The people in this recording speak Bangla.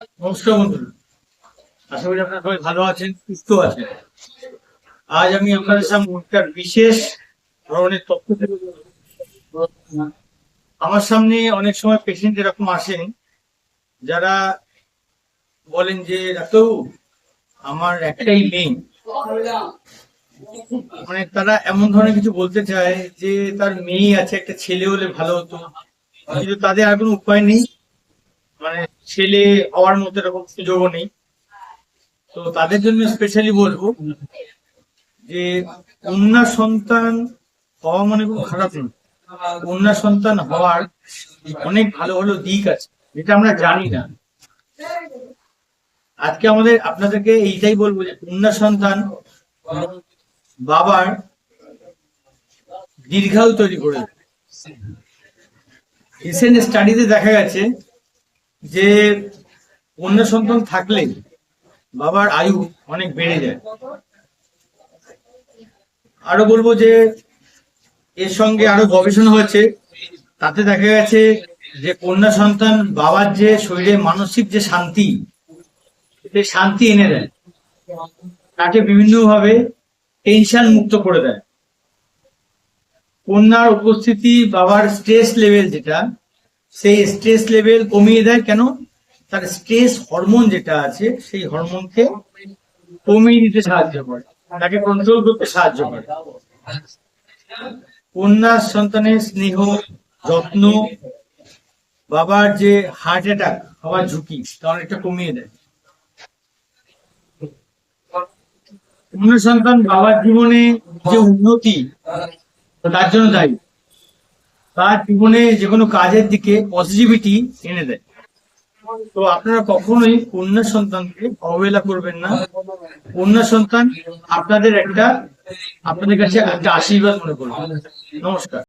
নমস্কার সবাই ভালো আছেন, সুস্থ আছেন। আজ আমি আপনাদের বিশেষ ধরনের আমার সামনে অনেক সময় পেশেন্ট এরকম আসেন, যারা বলেন যে, ডাক্তারবাবু, আমার একটাই মেয়ে মানে তারা এমন ধরনের কিছু বলতে চায় যে, তার মেয়ে আছে, একটা ছেলে হলে ভালো হতো। কিন্তু তাদের আর কোনো উপায় নেই। মানে ছেলে হওয়ার মতো এরকম সুযোগও নেই। তো তাদের জন্য স্পেশালি বলব যে কন্যা সন্তান হওয়া মানে খুব খারাপ নয়। কন্যা সন্তান হওয়ার অনেক ভালো ভালো দিক আছে, যেটা আমরা জানি না। আজকে আমাদের আপনাদেরকে এইটাই বলব যে কন্যা সন্তান বাবার দীর্ঘায়ু তৈরি করে রিসেন্ট স্টাডিতে দেখা গেছে যে কন্যা সন্তান থাকলে বাবার আয়ু অনেক বেড়ে যায়। আরও বলব যে, এর সঙ্গে আরও গবেষণা হয়েছে, তাতে দেখা গেছে যে কন্যা সন্তান বাবার যে শরীরে মানসিক যে শান্তি শান্তি এনে দেয়। তাকে বিভিন্নভাবে টেনশন মুক্ত করে দেয়। কন্যার উপস্থিতি বাবার স্ট্রেস লেভেল যেটা সেই স্ট্রেস লেভেল কমিয়ে দেয় কেন? তার স্ট্রেস হরমোন যেটা আছে, সেই হরমোনকে কমিয়ে দিতে সাহায্য করে। তাকে কন্ট্রোল করতে সাহায্য করে। কন্যা সন্তানের স্নেহ, যত্ন, বাবার যে হার্ট অ্যাটাক হওয়ার ঝুঁকি তা অনেকটা কমিয়ে দেয়। কন্যা সন্তান বাবার জীবনে যে উন্নতি, তার জন্য দায়ী। তার জীবনে যে কোনো কাজের দিকে পজিটিভিটি এনে দেয়। তো আপনারা কখনোই কন্যা সন্তানকে অবহেলা করবেন না। কন্যা সন্তান আপনাদের একটা, আপনাদের কাছে একটা আশীর্বাদ মনে করবেন। নমস্কার।